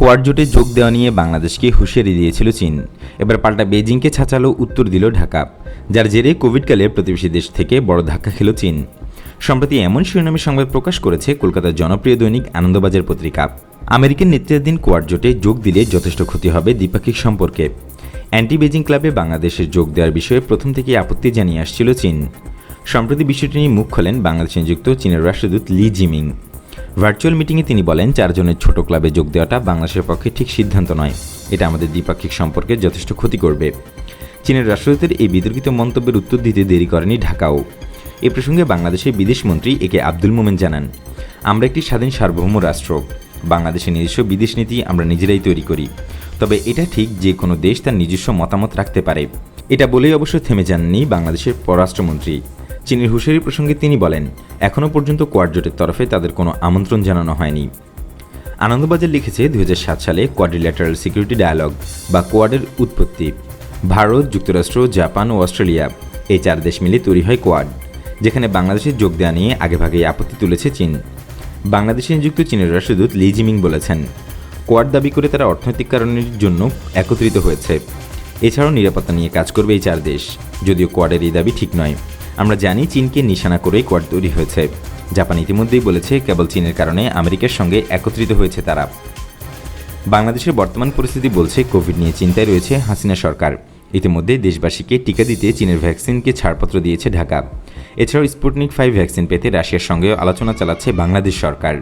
Quad জোটে যোগ দেওয়া নিয়ে বাংলাদেশকে হুঁশিয়ারি দিয়েছিল চীন। এবার পাল্টা বেজিংকে ছাঁচালো উত্তর দিল ঢাকা, যার জেরে কোভিডকালে প্রতিবেশী দেশ থেকে বড় ধাক্কা খেল চীন। সম্প্রতি এমন শিরোনামে সংবাদ প্রকাশ করেছে কলকাতার জনপ্রিয় দৈনিক আনন্দবাজার পত্রিকা। আমেরিকান নেতৃত্বাধীন কোয়াড জোটে যোগ দিলে যথেষ্ট ক্ষতি হবে দ্বিপাক্ষিক সম্পর্কে। অ্যান্টি বেজিং ক্লাবে বাংলাদেশের যোগ দেওয়ার বিষয়ে প্রথম থেকেই আপত্তি জানিয়ে আসছিল চীন। সম্প্রতি বিষয়টি নিয়ে মুখ খোলেন বাংলাদেশে নিযুক্ত চীনের রাষ্ট্রদূত লি জিমিং। ভার্চুয়াল মিটিংয়ে তিনি বলেন, চারজনের ছোট ক্লাবে যোগ দেওয়াটা বাংলাদেশের পক্ষে ঠিক সিদ্ধান্ত নয়। এটা আমাদের দ্বিপাক্ষিক সম্পর্কে যথেষ্ট ক্ষতি করবে। চীনের রাষ্ট্রদূতের এই বিতর্কিত মন্তব্যের উত্তর দিতে দেরি করেনি ঢাকাও। এ প্রসঙ্গে বাংলাদেশের বিদেশমন্ত্রী এ কে আব্দুল মোমেন জানান, আমরা একটি স্বাধীন সার্বভৌম রাষ্ট্র। বাংলাদেশের নিজস্ব বিদেশ নীতি আমরা নিজেরাই তৈরি করি। তবে এটা ঠিক যে কোনো দেশ তার নিজস্ব মতামত রাখতে পারে। এটা বলেই অবশ্য থেমে যাননি বাংলাদেশের পররাষ্ট্রমন্ত্রী। চীনের হুঁশিয়ারি প্রসঙ্গে তিনি বলেন এখনও পর্যন্ত কোয়াড জোটের তরফে তাদের কোনো আমন্ত্রণ জানানো হয়নি। আনন্দবাজার লিখেছে দু হাজার সাত সালে কোয়াড্রিল্যাটারাল সিকিউরিটি ডায়ালগ বা কোয়াডের উৎপত্তি, ভারত, যুক্তরাষ্ট্র, জাপান ও অস্ট্রেলিয়া, এই চার দেশ মিলে তৈরি হয় কোয়াড, যেখানে বাংলাদেশের যোগ দেওয়া নিয়ে আগেভাগেই আপত্তি তুলেছে চীন। বাংলাদেশে নিযুক্ত চীনের রাষ্ট্রদূত লি জিমিং বলেছেন, কোয়াড দাবি করে তারা অর্থনৈতিক কারণের জন্য একত্রিত হয়েছে। এছাড়াও নিরাপত্তা নিয়ে কাজ করবে এই চার দেশ, যদিও কোয়াডের এই দাবি ঠিক নয়। আমরা জানি চীনকে নিশানা করেই কোয়াড তৈরি হয়েছে। জাপান ইতিমধ্যেই বলেছে কেবল চীনের কারণে আমেরিকার সঙ্গে একত্রিত হয়েছে তারা। বাংলাদেশের বর্তমান পরিস্থিতি বলছে কোভিড নিয়ে চিন্তায় রয়েছে হাসিনা সরকার। ইতিমধ্যে দেশবাসীকে টিকা দিতে চীনের ভ্যাকসিনকে ছাড়পত্র দিয়েছে ঢাকা। এছাড়াও স্পুটনিক ফাইভ ভ্যাকসিন পেতে রাশিয়ার সঙ্গেও আলোচনা চালাচ্ছে বাংলাদেশ সরকার।